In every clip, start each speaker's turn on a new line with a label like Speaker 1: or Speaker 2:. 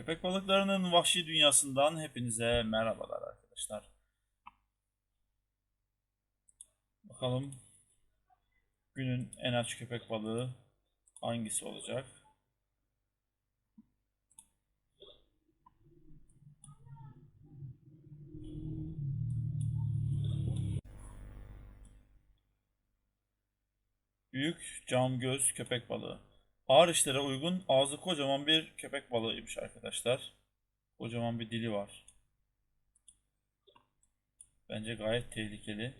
Speaker 1: Köpek balıklarının vahşi dünyasından hepinize merhabalar arkadaşlar. Bakalım günün en aç köpek balığı hangisi olacak? Büyük cam göz köpek balığı. Ağır işlere uygun ağzı kocaman bir köpek balığıymış arkadaşlar. Kocaman bir dili var. Bence gayet tehlikeli.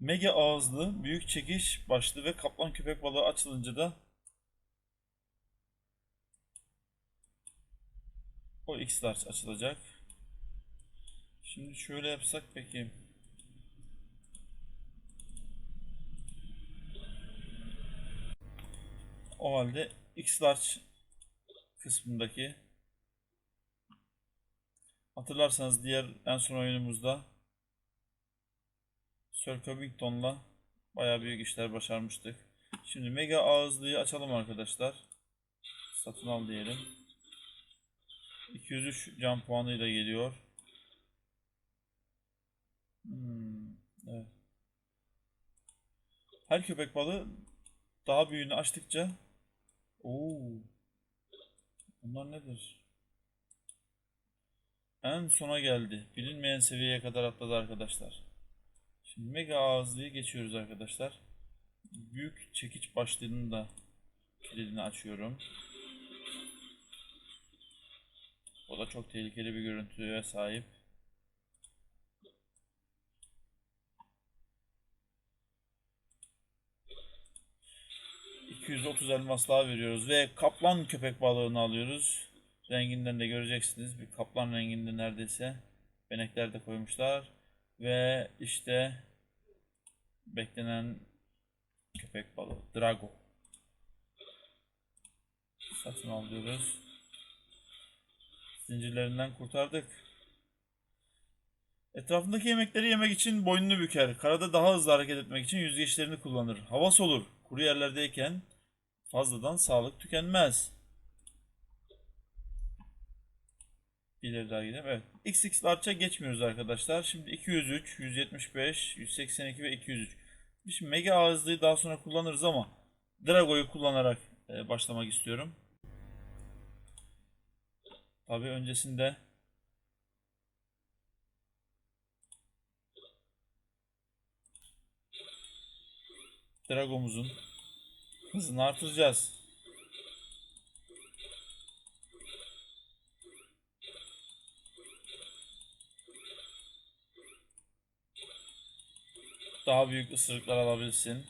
Speaker 1: Mega ağızlı, büyük çekiş başlı ve kaplan köpek balığı açılınca da o X-Large açılacak. Şimdi şöyle yapsak peki. O halde X-Large kısmındaki hatırlarsanız diğer en son oyunumuzda Sir Covington'la bayağı büyük işler başarmıştık. Şimdi Mega ağızlıyı açalım arkadaşlar. Satın al diyelim. 203 can puanıyla geliyor. Hmm, evet. Her köpek balığı daha büyüğünü açtıkça Oo. Bunlar nedir? En sona geldi. Bilinmeyen seviyeye kadar atladı arkadaşlar. Şimdi mega ağızlıyı geçiyoruz arkadaşlar. Büyük çekiç başlığının da kilidini açıyorum. O da çok tehlikeli bir görüntüye sahip. ...230 elmas daha veriyoruz ve kaplan köpek balığını alıyoruz. Renginden de göreceksiniz. Bir kaplan renginde neredeyse. Benekler de koymuşlar. Ve işte beklenen köpek balığı Drago. Satın alıyoruz. Zincirlerinden kurtardık. Etrafındaki yemekleri yemek için boynunu büker. Karada daha hızlı hareket etmek için yüzgeçlerini kullanır. Hava solur. Kuru yerlerdeyken fazladan sağlık tükenmez. İleri daha gidelim. Evet. XX Large'a geçmiyoruz arkadaşlar. Şimdi 203, 175, 182 ve 203. Şimdi Mega ağızlıyı daha sonra kullanırız ama Drago'yu kullanarak e, başlamak istiyorum. Tabi öncesinde Drago'muzun hızını artıracağız. Daha büyük ısırıklar alabilsin.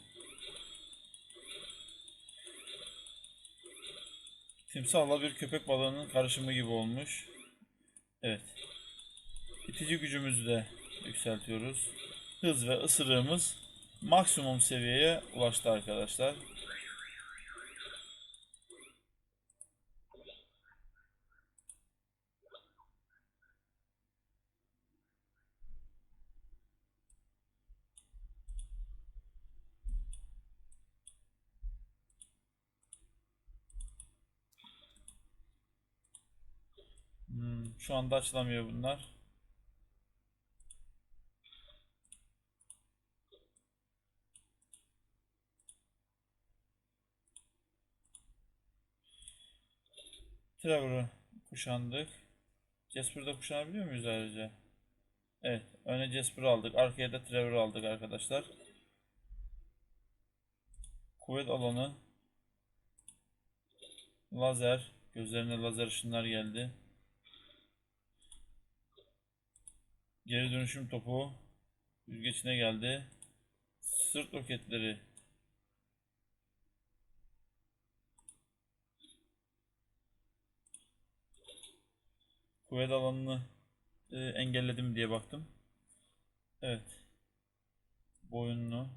Speaker 1: Timsahla bir köpek balığının karışımı gibi olmuş. Evet. İtici gücümüzü de yükseltiyoruz. Hız ve ısırığımız maksimum seviyeye ulaştı arkadaşlar. Hmm, şu anda açılamıyor bunlar. Trevor'ı kuşandık. Jasper'da kuşanabiliyor muyuz ayrıca? Evet. Öne Jasper'ı aldık. Arkaya da Trevor'ı aldık arkadaşlar. Kuvvet alanı. Lazer. Gözlerine lazer ışınlar geldi. Geri dönüşüm topu. Yüzgeçine geldi. Sırt roketleri. Kuvvet alanını e, engelledim diye baktım. Evet. Boyunlu.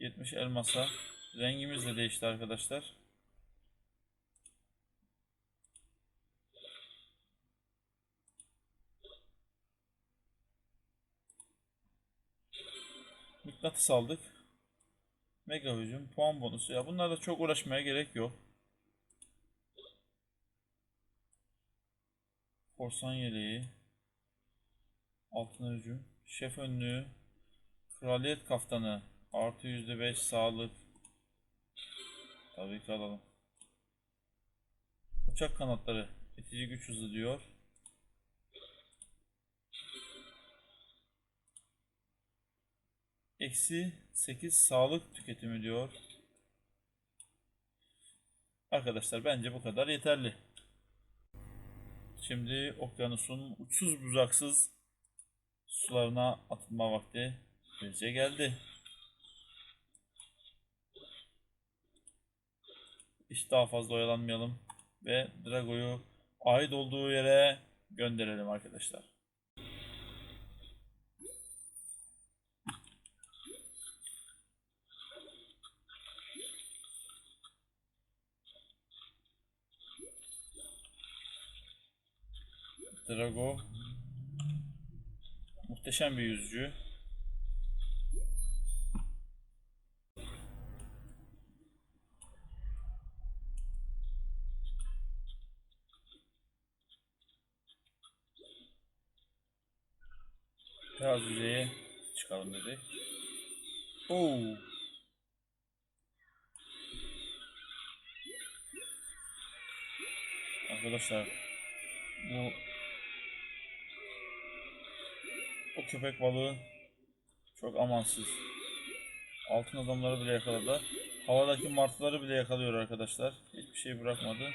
Speaker 1: Yetmiş elmasa. Rengimiz de değişti arkadaşlar. Mıknatıs aldık. Mega hücum, puan bonusu. Ya bunlarla çok uğraşmaya gerek yok. Korsan yeleği. Altın hücum. Şef önlüğü. Kraliyet kaftanı. Artı %5 sağlık. Tabii ki alalım. Uçak kanatları. İtici güç hızı diyor. Eksi 8 sağlık tüketimi diyor. Arkadaşlar bence bu kadar yeterli. Şimdi okyanusun uçsuz bucaksız sularına atılma vakti bize geldi. Hiç daha fazla oyalanmayalım ve Drago'yu ait olduğu yere gönderelim arkadaşlar. Drago muhteşem bir yüzücü. Biraz yüzeye çıkalım dedi. Oo. Arkadaşlar bu o köpek balığı çok amansız. Altın adamları bile yakaladı. Havadaki martıları bile yakalıyor arkadaşlar. Hiçbir şey bırakmadı.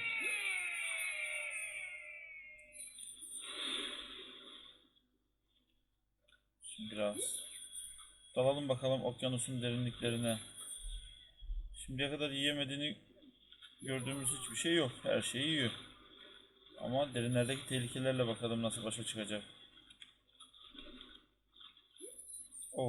Speaker 1: Şimdi biraz dalalım bakalım okyanusun derinliklerine. Şimdiye kadar yiyemediğini gördüğümüz hiçbir şey yok. Her şeyi yiyor. Ama derinlerdeki tehlikelerle bakalım nasıl başa çıkacak. Bir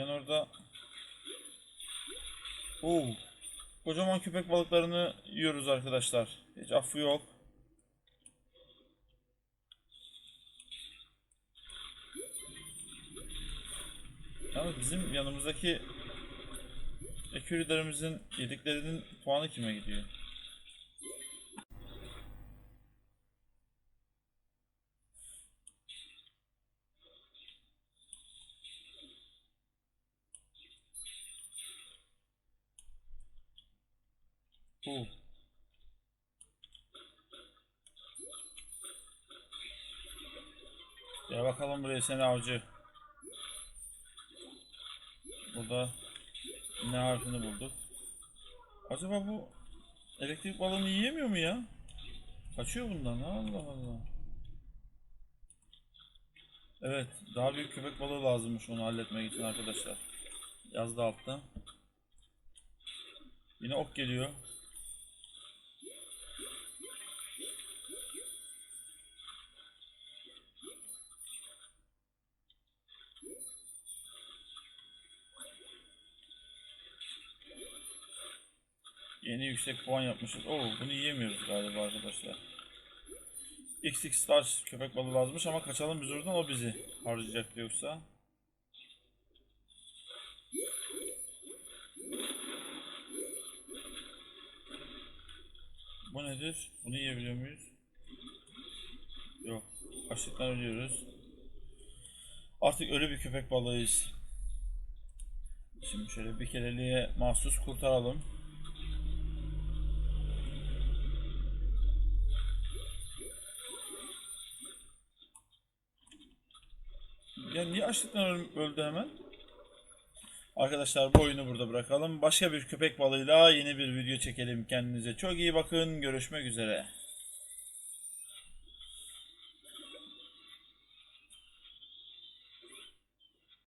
Speaker 1: an orada Oo. Kocaman köpek balıklarını yiyoruz arkadaşlar. Hiç affı yok. Yalnız bizim yanımızdaki ekürülerimizin yediklerinin puanı kime gidiyor? Oo. Gel bakalım buraya seni avcı. Burada ne harfini bulduk. Acaba bu elektrik balonu yiyemiyor mu ya? Kaçıyor bundan. Allah Allah. Evet, daha büyük köpek balığı lazımmış onu halletmek için arkadaşlar. Yazdı altta. Yine ok geliyor. Yeni yüksek puan yapmışız. Oo, bunu yiyemiyoruz galiba arkadaşlar. XX Star köpek balığı lazımmış ama kaçalım biz oradan o bizi harcayacak yoksa. Bu nedir? Bunu yiyebiliyor muyuz? Yok. Açlıktan ölüyoruz. Artık ölü bir köpek balığıyız. Şimdi şöyle bir kereliğe mahsus kurtaralım. Ya niye açlıktan öl- öldü hemen? Arkadaşlar bu oyunu burada bırakalım. Başka bir köpek balığıyla yeni bir video çekelim. Kendinize çok iyi bakın. Görüşmek üzere.